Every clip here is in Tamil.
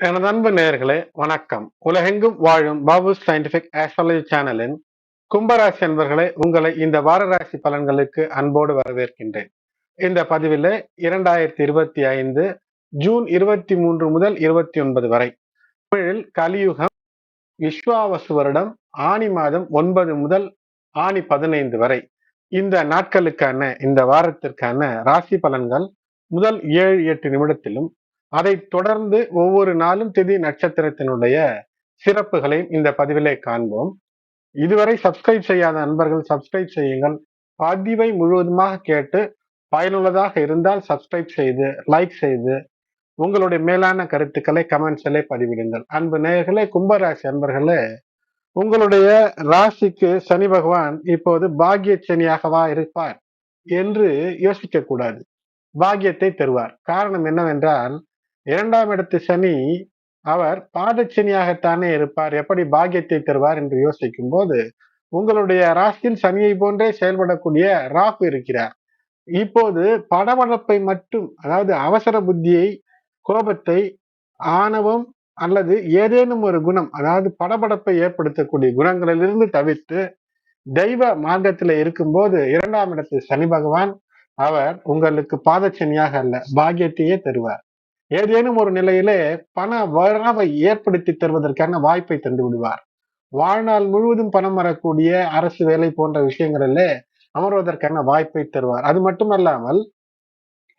எனது அன்பு நேயர்களே வணக்கம். உலகெங்கும் வாழும் பாபு சயின்டிபிக் ஆஸ்ட்ராலஜி சேனலின் கும்பராசி அன்பர்களே உங்களை இந்த வார ராசி பலன்களுக்கு அன்போடு வரவேற்கின்றேன். இந்த பதிவில் இரண்டாயிரத்தி இருபத்தி ஐந்து ஜூன் இருபத்தி மூன்று முதல் இருபத்தி ஒன்பது வரை தமிழில் கலியுகம் விஸ்வாவசு வருடம் ஆணி மாதம் ஒன்பது முதல் ஆணி பதினைந்து வரை. இந்த நாட்களுக்கான இந்த வாரத்திற்கான ராசி பலன்கள் முதல் ஏழு எட்டு நிமிடத்திலும் அதை தொடர்ந்து ஒவ்வொரு நாளும் திதி நட்சத்திரத்தினுடைய சிறப்புகளையும் இந்த பதிவிலே காண்போம். இதுவரை சப்ஸ்கிரைப் செய்யாத நண்பர்கள் சப்ஸ்கிரைப் செய்யுங்கள். பதிவை முழுவதுமாக கேட்டு பயனுள்ளதாக இருந்தால் சப்ஸ்கிரைப் செய்து லைக் செய்து உங்களுடைய மேலான கருத்துக்களை கமெண்ட்ஸிலே பதிவிடுங்கள். அன்பு நேயர்களே கும்பராசி அன்பர்களே உங்களுடைய ராசிக்கு சனி பகவான் இப்போது பாக்கிய சனியாகவா இருப்பார் என்று யோசிக்க கூடாது பாக்கியத்தை தருவார். காரணம் என்னவென்றால் இரண்டாம் இடத்து சனி அவர் பாதச்சனியாகத்தானே இருப்பார். எப்படி பாக்கியத்தை தருவார் என்று யோசிக்கும் போது உங்களுடைய ராசியில் சனியை போன்றே செயல்படக்கூடிய ராகு இருக்கிறார். இப்போது படபடப்பை மட்டும் அதாவது அவசர புத்தியை கோபத்தை ஆணவம் அல்லது ஏதேனும் ஒரு குணம் அதாவது படபடப்பை ஏற்படுத்தக்கூடிய குணங்களிலிருந்து தவிர்த்து தெய்வ மார்க்கத்தில் இருக்கும்போது இரண்டாம் இடத்து சனி பகவான் அவர் உங்களுக்கு பாதச்சனியாக அல்ல பாக்கியத்தையே தருவார். ஏதேனும் ஒரு நிலையிலே பண வரவை ஏற்படுத்தி தருவதற்கான வாய்ப்பை தந்து விடுவார். வாழ்நாள் முழுவதும் பணம் வரக்கூடிய அரசு வேலை போன்ற விஷயங்களிலே அமர்வதற்கான வாய்ப்பை தருவார். அது மட்டுமல்லாமல்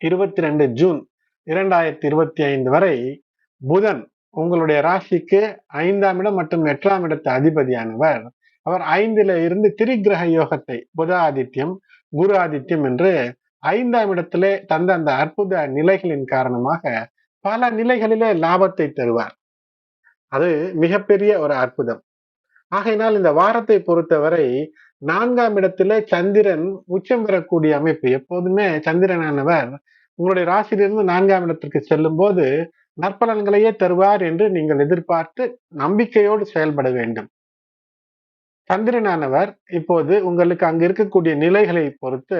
இருபத்தி ரெண்டு ஜூன் இரண்டாயிரத்தி இருபத்தி ஐந்து வரை புதன் உங்களுடைய ராசிக்கு ஐந்தாம் இடம் மற்றும் எட்டாம் இடத்து அதிபதியானவர். அவர் ஐந்தில இருந்து திரிகிரக யோகத்தை புத ஆதித்யம் குரு ஆதித்யம் என்று ஐந்தாம் இடத்திலே தந்த அந்த அற்புத நிலைகளின் காரணமாக பல நிலைகளிலே லாபத்தை தருவார். அது மிகப்பெரிய ஒரு அற்புதம். ஆகையினால் இந்த வாரத்தை பொறுத்தவரை நான்காம் இடத்திலே சந்திரன் உச்சம் பெறக்கூடிய அமைப்பு எப்போதுமே சந்திரனானவர் உங்களுடைய ராசியிலிருந்து நான்காம் இடத்திற்கு செல்லும் போது நற்பலன்களையே தருவார் என்று நீங்கள் எதிர்பார்த்து நம்பிக்கையோடு செயல்பட வேண்டும். சந்திரனானவர் இப்போது உங்களுக்கு அங்கு இருக்கக்கூடிய நிலைகளை பொறுத்து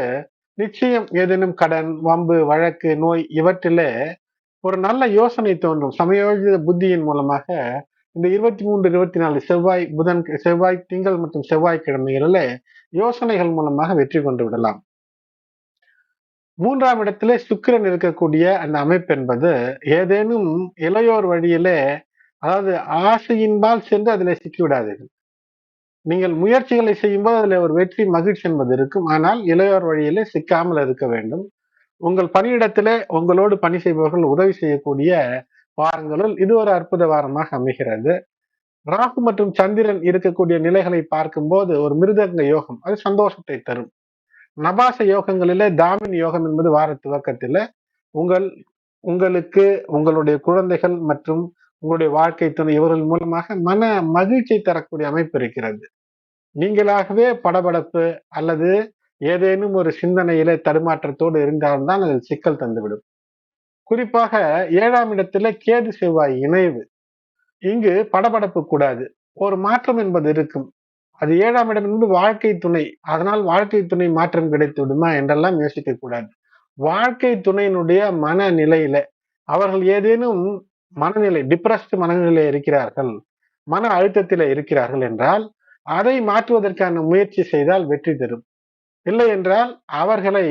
நிச்சயம் ஏதேனும் கடன் வம்பு வழக்கு நோய் இவற்றிலே ஒரு நல்ல யோசனை தோன்றும். சமயோஜித புத்தியின் மூலமாக இந்த இருபத்தி மூன்று இருபத்தி நாலு செவ்வாய் புதன் செவ்வாய் திங்கள் மற்றும் செவ்வாய் கிழமைகளில் யோசனைகள் மூலமாக வெற்றி கொண்டு விடலாம். மூன்றாம் இடத்திலே சுக்கிரன் இருக்கக்கூடிய அந்த அமைப்பு என்பது ஏதேனும் இளையோர் வழியிலே அதாவது ஆசையின்பால் சென்று அதில் சிக்கிவிடாதீர்கள். நீங்கள் முயற்சிகளை செய்யும்போது அதில் ஒரு வெற்றி மகிழ்ச்சி என்பது இருக்கும். ஆனால் இளையோர் வழியிலே சிக்காமல் இருக்க வேண்டும். உங்கள் பணியிடத்திலே உங்களோடு பணி செய்பவர்கள் உதவி செய்யக்கூடிய வாரங்களுள் இது ஒரு அற்புத வாரமாக அமைகிறது. ராகு மற்றும் சந்திரன் இருக்கக்கூடிய நிலைகளை பார்க்கும்போது ஒரு மிருதங்க யோகம் அது சந்தோஷத்தை தரும். நபாச யோகங்களிலே தாமின் யோகம் என்பது வார துவக்கத்தில் உங்கள் உங்களுக்கு உங்களுடைய குழந்தைகள் மற்றும் உங்களுடைய வாழ்க்கை துணை இவர்கள் மூலமாக மன மகிழ்ச்சி தரக்கூடிய அமைப்பு இருக்கிறது. நீங்களாகவே படபடப்பு அல்லது ஏதேனும் ஒரு சிந்தனையில தடுமாற்றத்தோடு இருந்தால்தான் அதில் சிக்கல் தந்துவிடும். குறிப்பாக ஏழாம் இடத்துல கேது செவ்வாய் இணைவு. இங்கு படபடப்பு கூடாது. ஒரு மாற்றம் என்பது இருக்கும். அது ஏழாம் இடம் என்பது வாழ்க்கை துணை. அதனால் வாழ்க்கை துணை மாற்றம் கிடைத்து விடுமா என்றெல்லாம் யோசிக்க கூடாது. வாழ்க்கை துணையினுடைய மனநிலையில அவர்கள் ஏதேனும் மனநிலை டிப்ரெஸ்ட் மனநிலை இருக்கிறார்கள் மன அழுத்தத்தில் இருக்கிறார்கள் என்றால் அதை மாற்றுவதற்கான முயற்சி செய்தால் வெற்றி தரும் இல்லை என்றால் அவர்களை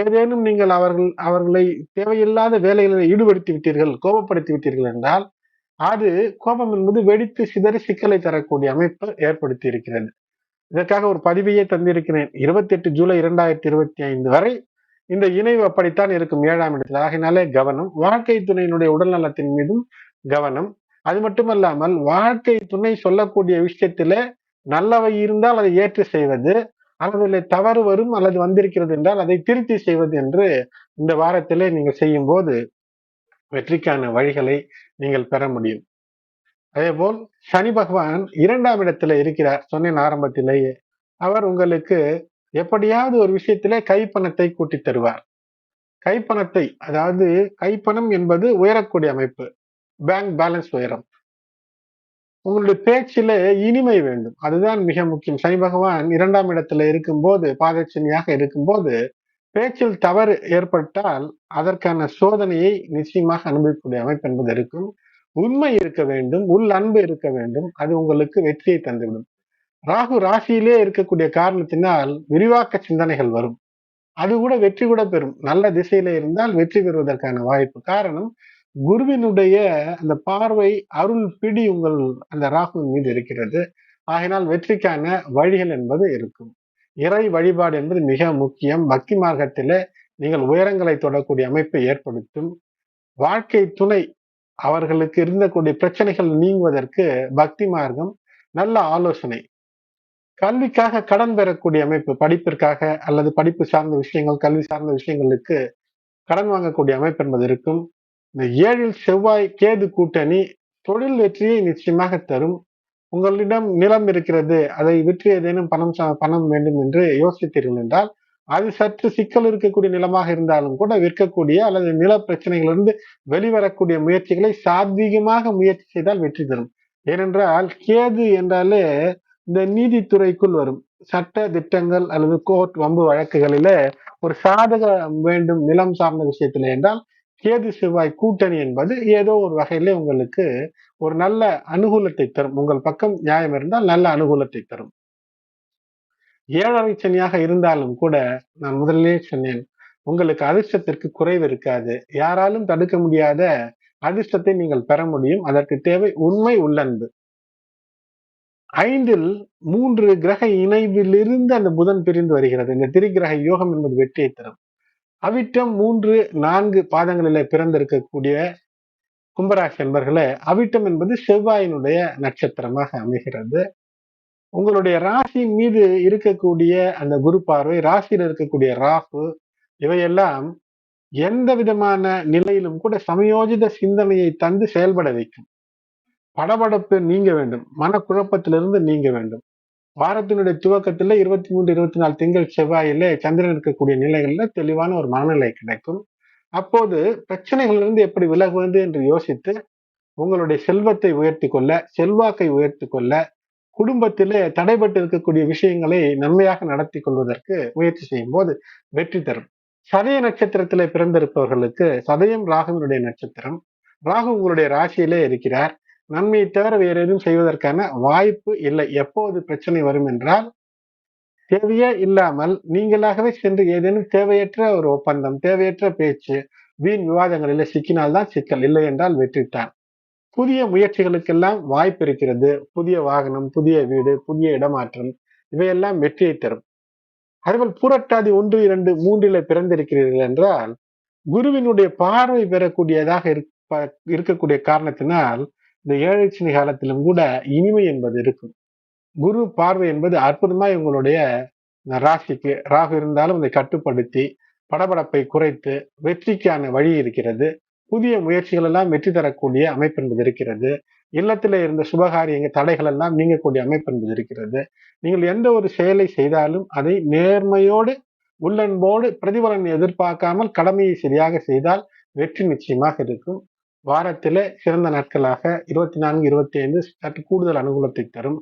ஏதேனும் நீங்கள் அவர்கள் அவர்களை தேவையில்லாத வேலைகளில் ஈடுபடுத்தி விட்டீர்கள் கோபப்படுத்தி விட்டீர்கள் என்றால் அது கோபம் என்பது வெடித்து சிதறி சிக்கலை தரக்கூடிய அமைப்பு ஏற்படுத்தி இருக்கிறது இதற்காக ஒரு பதிவையே தந்திருக்கிறேன். இருபத்தி எட்டு ஜூலை இரண்டாயிரத்தி இருபத்தி ஐந்து வரை இந்த இணைவு அப்படித்தான் இருக்கும் ஏழாம் இடத்தில். ஆகினாலே கவனம். வாழ்க்கை துணையினுடைய உடல் நலத்தின் மீதும் கவனம். அது மட்டுமல்லாமல் வாழ்க்கை துணை சொல்லக்கூடிய விஷயத்திலே நல்லவை இருந்தால் அதை ஏற்று செய்வது அல்லது தவறு வரும் அல்லது வந்திருக்கிறது என்றால் அதை திருத்தி செய்வது என்று இந்த வாரத்திலே நீங்கள் செய்யும் போது வெற்றிக்கான வழிகளை நீங்கள் பெற முடியும். அதே போல் சனி பகவான் இரண்டாம் இடத்துல இருக்கிறார். சொன்னேன் ஆரம்பத்திலேயே அவர் உங்களுக்கு எப்படியாவது ஒரு விஷயத்திலே கைப்பணத்தை கூட்டி தருவார். கைப்பணத்தை அதாவது கைப்பணம் என்பது உயரக்கூடிய அமைப்பு. பேங்க் பேலன்ஸ் உயரம். உங்களுடைய பேச்சில இனிமை வேண்டும். அதுதான் மிக முக்கியம். சனி பகவான் இரண்டாம் இடத்துல இருக்கும்போது பாதச்சனியாக இருக்கும்போது பேச்சில் தவறு ஏற்பட்டால் அதற்கான சோதனையை நிச்சயமாக அனுபவிக்கக்கூடிய அமைப்பு என்பது இருக்கும். உண்மை இருக்க வேண்டும் உள் அன்பு இருக்க வேண்டும் அது உங்களுக்கு வெற்றியை தந்துவிடும். ராகு ராசியிலே இருக்கக்கூடிய காரணத்தினால் விரிவாக்க சிந்தனைகள் வரும். அது கூட வெற்றி கூட பெறும். நல்ல திசையில இருந்தால் வெற்றி பெறுவதற்கான வாய்ப்பு. காரணம் குருவினுடைய அந்த பார்வை அருள் பிடி உங்கள் அந்த ராகுவின் மீது இருக்கிறது. ஆகினால் வெற்றிக்கான வழிகள் என்பது இருக்கும். இறை வழிபாடு என்பது மிக முக்கியம். பக்தி மார்க்கத்தில் நீங்கள் உயரங்களை தொடக்கூடிய அமைப்பை ஏற்படுத்தும். வாழ்க்கை துணை அவர்களுக்கு இருந்தக்கூடிய பிரச்சனைகள் நீங்குவதற்கு பக்தி மார்க்கம் நல்ல ஆலோசனை. கல்விக்காக கடன் பெறக்கூடிய அமைப்பு படிப்பிற்காக அல்லது படிப்பு சார்ந்த விஷயங்கள் கல்வி சார்ந்த விஷயங்களுக்கு கடன் வாங்கக்கூடிய அமைப்பு என்பது இருக்கும். இந்த ஏழில் செவ்வாய் கேது கூட்டணி தொழில் வெற்றியை நிச்சயமாக தரும். உங்களிடம் நிலம் இருக்கிறது அதை விற்று ஏதேனும் பணம் பணம் வேண்டும் என்று யோசித்தீர்கள் என்றால் அது சற்று சிக்கல் இருக்கக்கூடிய நிலமாக இருந்தாலும் கூட விற்கக்கூடிய அல்லது நில பிரச்சனைகளிலிருந்து வெளிவரக்கூடிய முயற்சிகளை சாத்வீகமாக முயற்சி செய்தால் வெற்றி தரும். ஏனென்றால் கேது என்றாலே இந்த நீதித்துறைக்குள் வரும். சட்ட திட்டங்கள் அல்லது கோர்ட் வம்பு வழக்குகளில ஒரு சாதகம் வேண்டும் நிலம் சார்ந்த விஷயத்துல என்றால் கேது செவ்வாய் கூட்டணி என்பது ஏதோ ஒரு வகையில உங்களுக்கு ஒரு நல்ல அனுகூலத்தை தரும். உங்கள் பக்கம் நியாயம் இருந்தால் நல்ல அனுகூலத்தை தரும். ஏழரை சனியாக இருந்தாலும் கூட நான் முதலிலே சொன்னேன் உங்களுக்கு அதிர்ஷ்டத்திற்கு குறைவு இருக்காது. யாராலும் தடுக்க முடியாத அதிர்ஷ்டத்தை நீங்கள் பெற முடியும். அதற்கு தேவை உண்மை உள்ளன்பு. ஐந்தில் மூன்று கிரக இணைவிலிருந்து அந்த புதன் பிரிந்து வருகிறது. இந்த திரிகிரக யோகம் என்பது வெற்றியை தரும். அவிட்டம் மூன்று நான்கு பாதங்களில் பிறந்திருக்கக்கூடிய கும்பராசி என்பர்களே அவிட்டம் என்பது செவ்வாயினுடைய நட்சத்திரமாக அமைகிறது. உங்களுடைய ராசி மீது இருக்கக்கூடிய அந்த குரு பார்வை ராசியில் இருக்கக்கூடிய ராகு இவையெல்லாம் எந்த விதமான நிலையிலும் கூட சமயோஜித சிந்தனையை தந்து செயல்பட வைக்கும். படபடப்பு நீங்க வேண்டும். மனக்குழப்பத்திலிருந்து நீங்க வேண்டும். வாரத்தினுடைய துவக்கத்துல இருபத்தி மூன்று இருபத்தி நாலு திங்கள் செவ்வாயில சந்திரன் இருக்கக்கூடிய நிலைகள்ல தெளிவான ஒரு மனநிலை கிடைக்கும். அப்போது பிரச்சனைகளிலிருந்து எப்படி விலகுவது என்று யோசித்து உங்களுடைய செல்வத்தை உயர்த்தி கொள்ள செல்வாக்கை உயர்த்தி கொள்ள குடும்பத்திலே தடைபட்டு இருக்கக்கூடிய விஷயங்களை நன்மையாக நடத்தி கொள்வதற்கு முயற்சி செய்யும் போது வெற்றி தரும். சதய நட்சத்திரத்திலே பிறந்திருப்பவர்களுக்கு சதயம் ராகுவினுடைய நட்சத்திரம். ராகு உங்களுடைய ராசியிலே இருக்கிறார். நன்மையை தவிர வேறு எதுவும் செய்வதற்கான வாய்ப்பு இல்லை. எப்போது பிரச்சனை வரும் என்றால் தேவையே இல்லாமல் நீங்களாகவே சென்று ஏதேனும் தேவையற்ற ஒரு ஒப்பந்தம் தேவையற்ற பேச்சு வீண் விவாதங்களில் சிக்கினால்தான் சிக்கல். இல்லை என்றால் வெற்றித்தான் புதிய முயற்சிகளுக்கெல்லாம் வாய்ப்பு இருக்கிறது. புதிய வாகனம் புதிய வீடு புதிய இடமாற்றம் இவையெல்லாம் வெற்றியை தரும். அதேபோல் புரட்டாதி ஒன்று இரண்டு மூன்றில பிறந்திருக்கிறீர்கள் என்றால் குருவினுடைய பார்வை பெறக்கூடியதாக இருக்கக்கூடிய காரணத்தினால் இந்த ஏழை காலத்திலும் கூட இனிமை என்பது இருக்கும். குரு பார்வை என்பது அற்புதமாக உங்களுடைய ராசிக்கு ராகு இருந்தாலும் அதை கட்டுப்படுத்தி படபடப்பை குறைத்து வெற்றிக்கான வழி இருக்கிறது. புதிய முயற்சிகள் எல்லாம் வெற்றி தரக்கூடிய அமைப்பு என்பது இருக்கிறது. இல்லத்தில் இருந்த சுபகாரியங்க தடைகள் எல்லாம் நீங்கக்கூடிய அமைப்பு என்பது இருக்கிறது. நீங்கள் எந்த ஒரு செயலை செய்தாலும் அதை நேர்மையோடு உள்ளன்போடு பிரதிபலன் எதிர்பார்க்காமல் கடமையை சரியாக செய்தால் வெற்றி நிச்சயமாக இருக்கும். வாரத்தில் சிறந்த நாட்களாக இருபத்தி நான்கு இருபத்தி ஐந்து சற்று கூடுதல் அனுகூலத்தை தரும்.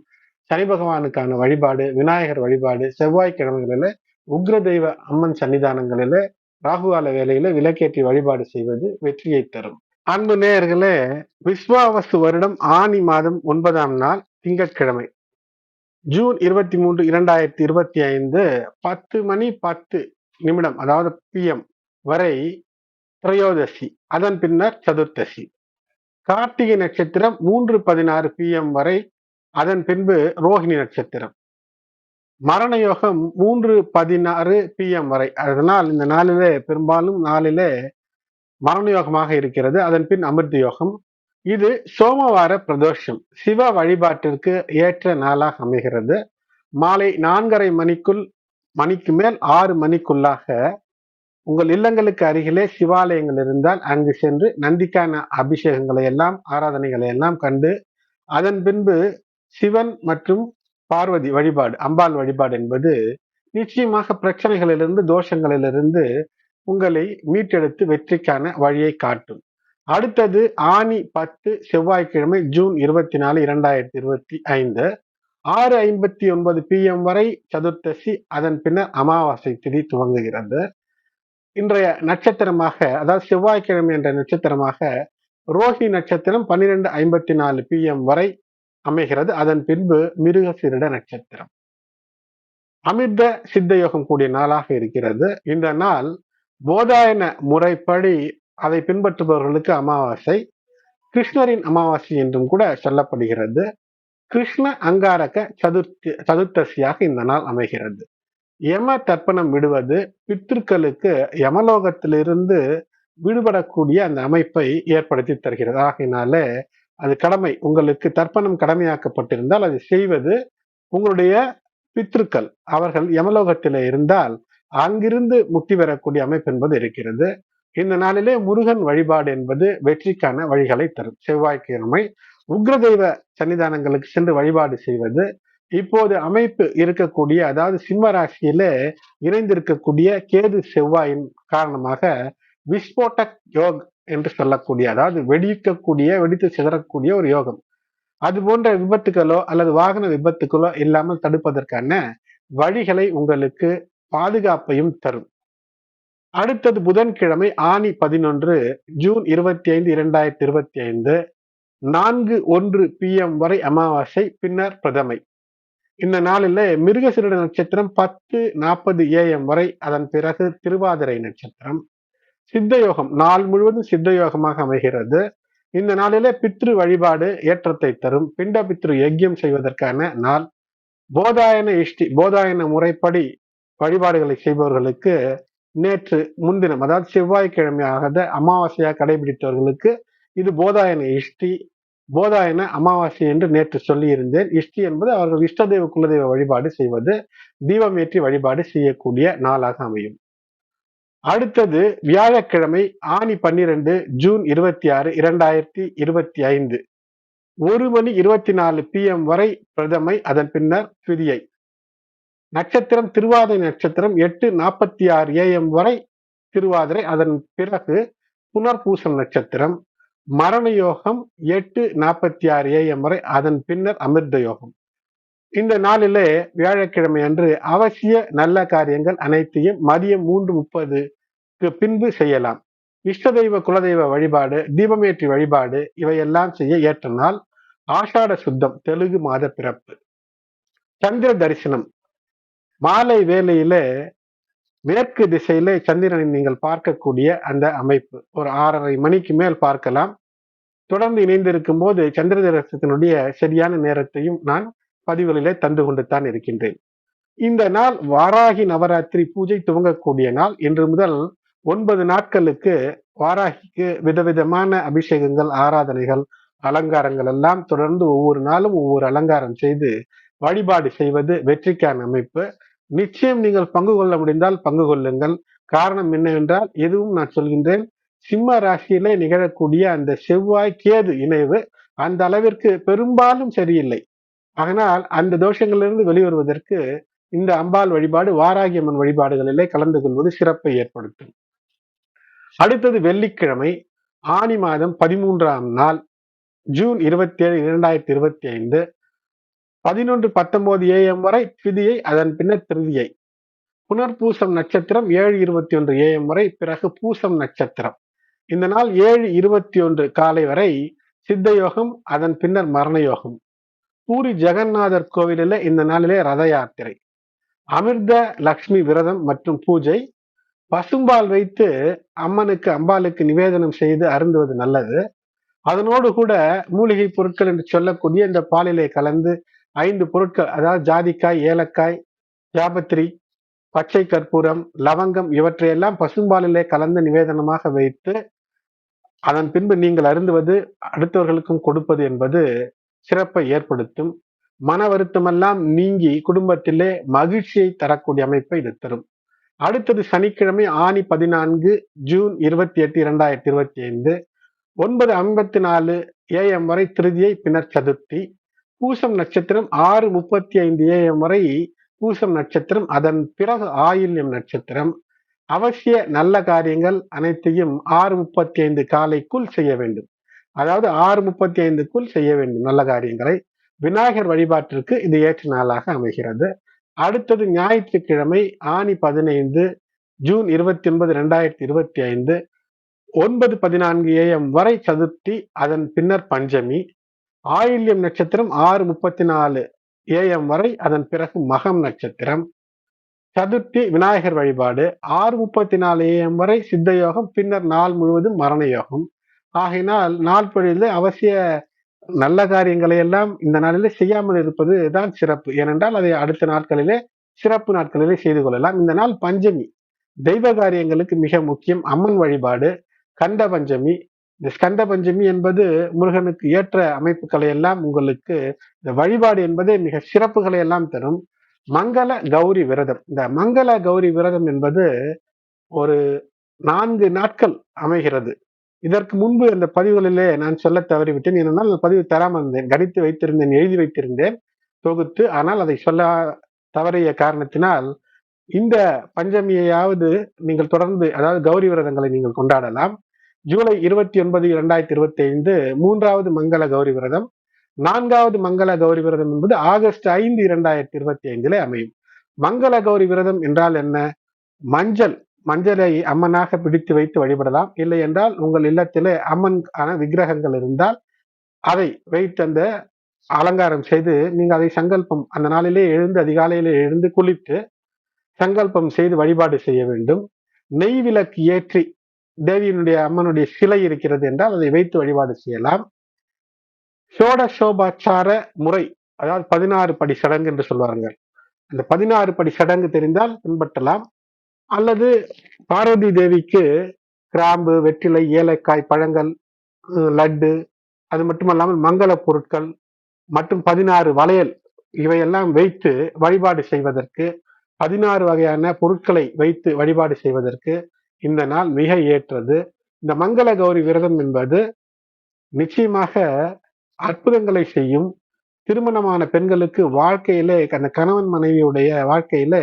சனி பகவானுக்கான வழிபாடு விநாயகர் வழிபாடு செவ்வாய்க்கிழமைகளில் உக்ர தெய்வ அம்மன் சன்னிதானங்களில் ராகுகால வேலையில விலக்கேற்றி வழிபாடு செய்வது வெற்றியை தரும். அன்பு நேயர்களே விஸ்வாவசு வருடம் ஆணி மாதம் ஒன்பதாம் நாள் திங்கட்கிழமை. ஜூன் இருபத்தி மூன்று இரண்டாயிரத்தி இருபத்தி ஐந்து பத்து மணி பத்து நிமிடம் அதாவது பிஎம் வரை திரையோதசி அதன் பின்னர் சதுர்த்தசி. கார்த்திகை நட்சத்திரம் மூன்று பதினாறு பிஎம் வரை அதன் பின்பு ரோஹிணி நட்சத்திரம். மரண யோகம் மூன்று பதினாறு பிஎம் வரை. அதனால் இந்த நாளிலே பெரும்பாலும் நாளிலே மரண யோகமாக இருக்கிறது. அதன் பின் அமிர்த யோகம். இது சோமவார பிரதோஷம். சிவ வழிபாட்டிற்கு ஏற்ற நாளாக அமைகிறது. மாலை நான்கரை மணிக்குள் மணிக்கு மேல் ஆறு மணிக்குள்ளாக உங்கள் இல்லங்களுக்கு அருகிலே சிவாலயங்கள் இருந்தால் அங்கு சென்று நந்திக்கான அபிஷேகங்களை எல்லாம் ஆராதனைகளை எல்லாம் கண்டு அதன் பின்பு சிவன் மற்றும் பார்வதி வழிபாடு அம்பாள் வழிபாடு என்பது நிச்சயமாக பிரச்சனைகளிலிருந்து தோஷங்களிலிருந்து உங்களை மீட்டெடுத்து வெற்றிக்கான வழியை காட்டும். அடுத்தது ஆணி பத்து செவ்வாய்க்கிழமை ஜூன் இருபத்தி நாலு இரண்டாயிரத்தி இருபத்தி ஐந்து. ஆறு ஐம்பத்தி ஒன்பது பிஎம் வரை சதுர்த்தசி அதன் பின்னர் அமாவாசை திதி துவங்குகிறது. இன்றைய நட்சத்திரமாக அதாவது செவ்வாய்க்கிழமை என்ற நட்சத்திரமாக ரோஹி நட்சத்திரம் பன்னிரெண்டு ஐம்பத்தி நாலு பிஎம் வரை அமைகிறது. அதன் பின்பு மிருகசிரிட நட்சத்திரம். அமிர்த சித்த யோகம் கூடிய நாளாக இருக்கிறது. இந்த நாள் போதாயன முறைப்படி அதை பின்பற்றுபவர்களுக்கு அமாவாசை கிருஷ்ணரின் அமாவாசை என்றும் கூட சொல்லப்படுகிறது. கிருஷ்ண அங்காரக சதுர்த்தி சதுர்த்தசியாக இந்த நாள் அமைகிறது. யம தர்ப்பணம் விடுவது பித்திருக்களுக்கு யமலோகத்திலிருந்து விடுபடக்கூடிய அந்த அமைப்பை ஏற்படுத்தி தருகிறது. ஆகையினால அது கடமை. உங்களுக்கு தர்ப்பணம் கடமையாக்கப்பட்டிருந்தால் அதை செய்வது உங்களுடைய பித்ருக்கள் அவர்கள் யமலோகத்திலே இருந்தால் அங்கிருந்து முக்தி பெறக்கூடிய அமைப்பு என்பது இருக்கிறது. இந்த நாளிலே முருகன் வழிபாடு என்பது வெற்றிக்கான வழிகளை தரும். செவ்வாய்க்கிழமை உக்ரதெய்வ சன்னிதானங்களுக்கு சென்று வழிபாடு செய்வது இப்போது அமைப்பு இருக்கக்கூடிய அதாவது சிம்ம ராசியில இணைந்திருக்கக்கூடிய கேது செவ்வாயின் காரணமாக விஸ்போட்டக் யோக் என்று சொல்லக்கூடிய அதாவது வெடிக்கக்கூடிய வெடித்து சிதறக்கூடிய ஒரு யோகம். அது போன்ற விபத்துகளோ அல்லது வாகன விபத்துகளோ இல்லாமல் தடுப்பதற்கான வழிகளை உங்களுக்கு பாதுகாப்பையும் தரும். அடுத்தது புதன்கிழமை ஆணி பதினொன்று ஜூன் இருபத்தி ஐந்து இரண்டாயிரத்தி இருபத்தி ஐந்து நான்கு ஒன்று பிஎம் வரை அமாவாசை பின்னர் பிரதமை. இந்த நாளில் மிருகசிருட நட்சத்திரம் பத்து நாற்பது ஏஎம் வரை அதன் பிறகு திருவாதிரை நட்சத்திரம். சித்த யோகம் நாள் முழுவதும் சித்த யோகமாக அமைகிறது. இந்த நாளிலே பித்ரு வழிபாடு ஏற்றத்தை தரும். பிண்ட பித்ரு யஜ்யம் செய்வதற்கான நாள். போதாயன இஷ்டி போதாயன முறைப்படி வழிபாடுகளை செய்பவர்களுக்கு நேற்று முன்தினம் அதாவது செவ்வாய்க்கிழமையாக அமாவாசையாக கடைபிடித்தவர்களுக்கு இது போதாயன இஷ்டி போதாயன அமாவாசை என்று நேற்று சொல்லியிருந்தேன். இஷ்டி என்பது அவர்கள் இஷ்டதெய்வ குலதெய்வ வழிபாடு செய்வது தீபம் ஏற்றி வழிபாடு செய்யக்கூடிய நாளாக அமையும். அடுத்தது வியாழக்கிழமை ஆணி பன்னிரண்டு ஜூன் இருபத்தி ஆறு இரண்டாயிரத்தி இருபத்தி ஐந்து. ஒரு மணி இருபத்தி நாலு பிஎம் வரை பிரதமை அதன் பின்னர் துதியை. நட்சத்திரம் திருவாதிரை நட்சத்திரம் எட்டு நாற்பத்தி ஆறு ஏஎம் வரை திருவாதிரை அதன் பிறகு புனர்பூசம் நட்சத்திரம். மரண யோகம் எட்டு நாற்பத்தி ஆறு ஏஎம் வரை அதன் பின்னர் அமிர்த யோகம். இந்த நாளிலே வியாழக்கிழமை அன்று அவசிய நல்ல காரியங்கள் அனைத்தையும் மதியம் மூன்று முப்பதுக்கு பின்பு செய்யலாம். இஷ்ட தெய்வ குலதெய்வ வழிபாடு தீபமேற்றி வழிபாடு இவையெல்லாம் செய்ய ஏற்ற நாள் ஆஷாட சுத்தம் தெலுங்கு மாத பிறப்பு. சந்திர தரிசனம். மாலை வேலையில மேற்கு திசையில சந்திரனை நீங்கள் பார்க்கக்கூடிய அந்த அமைப்பு. ஒரு ஆறரை மணிக்கு மேல் பார்க்கலாம். தொடர்ந்து இணைந்திருக்கும் போது சந்திர தரிசனத்தினுடைய சரியான நேரத்தையும் நான் பதிவுகளிலே தந்து கொண்டு தான் இருக்கின்றேன். இந்த நாள் வாராகி நவராத்திரி பூஜை துவங்கக்கூடிய நாள். இன்று முதல் ஒன்பது நாட்களுக்கு வாராகிக்கு விதவிதமான அபிஷேகங்கள் ஆராதனைகள் அலங்காரங்கள் எல்லாம் தொடர்ந்து ஒவ்வொரு நாளும் ஒவ்வொரு அலங்காரம் செய்து வழிபாடு செய்வது வெற்றிக்கான அமைப்பு. நிச்சயம் நீங்கள் பங்கு கொள்ள முடிந்தால் பங்கு கொள்ளுங்கள். காரணம் என்னவென்றால் எதுவும் நான் சொல்கின்றேன். சிம்ம ராசியிலே நிகழக்கூடிய அந்த செவ்வாய் கேது இணைவு அந்த அளவிற்கு பெரும்பாலும் சரியில்லை. ஆனால் அந்த தோஷங்களிலிருந்து வெளிவருவதற்கு இந்த அம்பாள் வழிபாடு வாராகியம்மன் வழிபாடுகளிலே கலந்து கொள்வது சிறப்பை ஏற்படுத்தும். அடுத்தது வெள்ளிக்கிழமை ஆணி மாதம் பதிமூன்றாம் நாள் ஜூன் இருபத்தி ஏழு இரண்டாயிரத்தி இருபத்தி ஐந்து பதினொன்று பத்தொன்பது ஏஎம் வரை திதியை அதன் பின்னர் திருதியை. புனர்பூசம் நட்சத்திரம் ஏழு இருபத்தி ஒன்று ஏஎம் வரை பிறகு பூசம் நட்சத்திரம். இந்த நாள் ஏழு இருபத்தி ஒன்று காலை வரை சித்த யோகம் அதன் பின்னர் மரண யோகம் பூரி ஜெகநாதர் கோவிலில் இந்த நாளிலே ரத யாத்திரை. அமிர்த லக்ஷ்மி விரதம் மற்றும் பூஜை. பசும்பால் வைத்து அம்மனுக்கு அம்பாளுக்கு நிவேதனம் செய்து அருந்துவது நல்லது. அதனோடு கூட மூலிகை பொருட்கள் என்று சொல்லக்கூடிய இந்த பாலிலே கலந்து ஐந்து பொருட்கள் அதாவது ஜாதிக்காய் ஏலக்காய் ஜாபத்திரி பச்சை கற்பூரம் லவங்கம் இவற்றையெல்லாம் பசும்பாலிலே கலந்து நிவேதனமாக வைத்து அதன் பின்பு நீங்கள் அருந்துவது அடுத்தவர்களுக்கும் கொடுப்பது என்பது சிறப்பை ஏற்படுத்தும். மன வருத்தமெல்லாம் நீங்கி குடும்பத்திலே மகிழ்ச்சியை தரக்கூடிய அமைப்பை இது தரும். அடுத்தது சனிக்கிழமை ஆணி பதினான்கு ஜூன் இருபத்தி எட்டு இரண்டாயிரத்தி இருபத்தி ஐந்து ஒன்பது ஐம்பத்தி நாலு ஏஎம் வரை திருதியை பின்னர் சதுர்த்தி பூசம் நட்சத்திரம் ஆறு முப்பத்தி ஐந்து ஏஎம் வரை பூசம் நட்சத்திரம் அதன் பிறகு ஆயில்யம் நட்சத்திரம். அவசிய நல்ல காரியங்கள் அனைத்தையும் ஆறு முப்பத்தி ஐந்து காலைக்குள் செய்ய வேண்டும். அதாவது ஆறு முப்பத்தி ஐந்துக்குள் செய்ய வேண்டும் நல்ல காரியங்களை. விநாயகர் வழிபாட்டிற்கு இது ஏற்ற நாளாக அமைகிறது. அடுத்தது ஞாயிற்றுக்கிழமை ஆணி பதினைந்து ஜூன் இருபத்தி ஒன்பது ரெண்டாயிரத்தி இருபத்தி ஐந்து. ஒன்பது பதினான்கு ஏஎம் வரை சதுர்த்தி அதன் பின்னர் பஞ்சமி. ஆயில்யம் நட்சத்திரம் ஆறு முப்பத்தி நாலு ஏஎம் வரை அதன் பிறகு மகம் நட்சத்திரம். சதுர்த்தி விநாயகர் வழிபாடு ஆறு முப்பத்தி நாலு ஏஎம் வரை சித்த யோகம் பின்னர் நாள் முழுவதும் மரண யோகம். ஆகையினால் நாள் பொழுது அவசிய நல்ல காரியங்களை எல்லாம் இந்த நாளிலே செய்யாமல் இருப்பது தான் சிறப்பு. ஏனென்றால் அதை அடுத்த நாட்களிலே சிறப்பு நாட்களிலே செய்து கொள்ளலாம். இந்த நாள் பஞ்சமி. தெய்வ காரியங்களுக்கு மிக முக்கியம். அம்மன் வழிபாடு கண்ட பஞ்சமி இந்த ஸ்கந்த பஞ்சமி என்பது முருகனுக்கு ஏற்ற அமைப்புகளை எல்லாம் உங்களுக்கு இந்த வழிபாடு என்பதே மிக சிறப்புகளை எல்லாம் தரும். மங்கள கௌரி விரதம். இந்த மங்கள கௌரி விரதம் என்பது ஒரு நான்கு நாட்கள் அமைகிறது. இதற்கு முன்பு அந்த பதிவுகளிலே நான் சொல்ல தவறிவிட்டேன். ஏனென்றால் பதிவு தராமல் இருந்தேன். கணித்து வைத்திருந்தேன் எழுதி வைத்திருந்தேன் தொகுத்து ஆனால் அதை சொல்ல தவறிய காரணத்தினால் இந்த பஞ்சமியையாவது நீங்கள் தொடர்ந்து அதாவது கௌரி விரதங்களை நீங்கள் கொண்டாடலாம். ஜூலை இருபத்தி ஒன்பது இரண்டாயிரத்தி இருபத்தி ஐந்து மூன்றாவது மங்கள கௌரி விரதம் நான்காவது மங்கள கௌரி விரதம் என்பது ஆகஸ்ட் ஐந்து இரண்டாயிரத்தி இருபத்தி ஐந்திலே அமையும். மங்கள கௌரி விரதம் என்றால் என்ன? மஞ்சள் மஞ்சளை அம்மனாக பிடித்து வைத்து வழிபடலாம். இல்லை என்றால் உங்கள் இல்லத்திலே அம்மன் விக்கிரகங்கள் இருந்தால் அதை வைத்து அந்த அலங்காரம் செய்து நீங்கள் அதை சங்கல்பம் அந்த நாளிலே எழுந்து அதிகாலையிலே எழுந்து குளித்து சங்கல்பம் செய்து வழிபாடு செய்ய வேண்டும். நெய் விளக்கு ஏற்றி தேவியினுடைய அம்மனுடைய சிலை இருக்கிறது என்றால் அதை வைத்து வழிபாடு செய்யலாம். சோடசோபாச்சார முறை அதாவது பதினாறு படி சடங்கு என்று சொல்வார்கள் அந்த பதினாறு படி சடங்கு தெரிந்தால் பின்பற்றலாம். அல்லது பார்வதி தேவிக்கு கிராம்பு வெற்றிலை ஏலக்காய் பழங்கள் லட்டு அது மட்டுமல்லாமல் மங்கள பொருட்கள் மற்றும் பதினாறு வளையல் இவையெல்லாம் வைத்து வழிபாடு செய்வதற்கு பதினாறு வகையான பொருட்களை வைத்து வழிபாடு செய்வதற்கு இந்த நாள் மிக ஏற்றது. இந்த மங்கள கௌரி விரதம் என்பது நிச்சயமாக அற்புதங்களை செய்யும். திருமணமான பெண்களுக்கு வாழ்க்கையிலே அந்த கணவன் மனைவியுடைய வாழ்க்கையில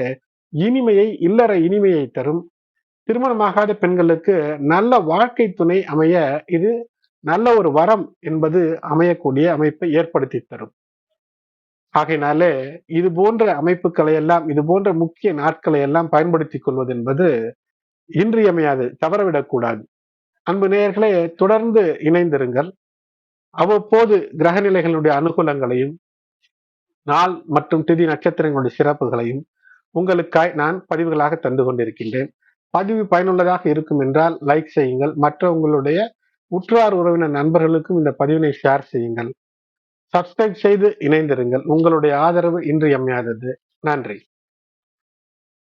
இனிமையை இல்லற இனிமையை தரும். திருமணமாகாத பெண்களுக்கு நல்ல வாழ்க்கை துணை அமைய இது நல்ல ஒரு வரம் என்பது அமையக்கூடிய அமைப்பை ஏற்படுத்தி தரும். ஆகையினாலே இது போன்ற அமைப்புகளை எல்லாம் இது போன்ற முக்கிய நாட்களை எல்லாம் பயன்படுத்திக் கொள்வது என்பது இன்றியமையாது தவறவிடக்கூடாது. அன்பு நேயர்களே தொடர்ந்து இணைந்திருங்கள். அவ்வப்போது கிரகநிலைகளுடைய அனுகூலங்களையும் நாள் மற்றும் திதி நட்சத்திரங்களுடைய சிறப்புகளையும் உங்களுக்காய் நான் பதிவுகளாக தந்து கொண்டிருக்கின்றேன். பதிவு பயனுள்ளதாக இருக்கும் என்றால் லைக் செய்யுங்கள். மற்ற உங்களுடைய உற்றார் உறவினர் நண்பர்களுக்கும் இந்த பதிவினை ஷேர் செய்யுங்கள். சப்ஸ்கிரைப் செய்து இணைந்திருங்கள். உங்களுடைய ஆதரவு இன்றியமையாதது. நன்றி.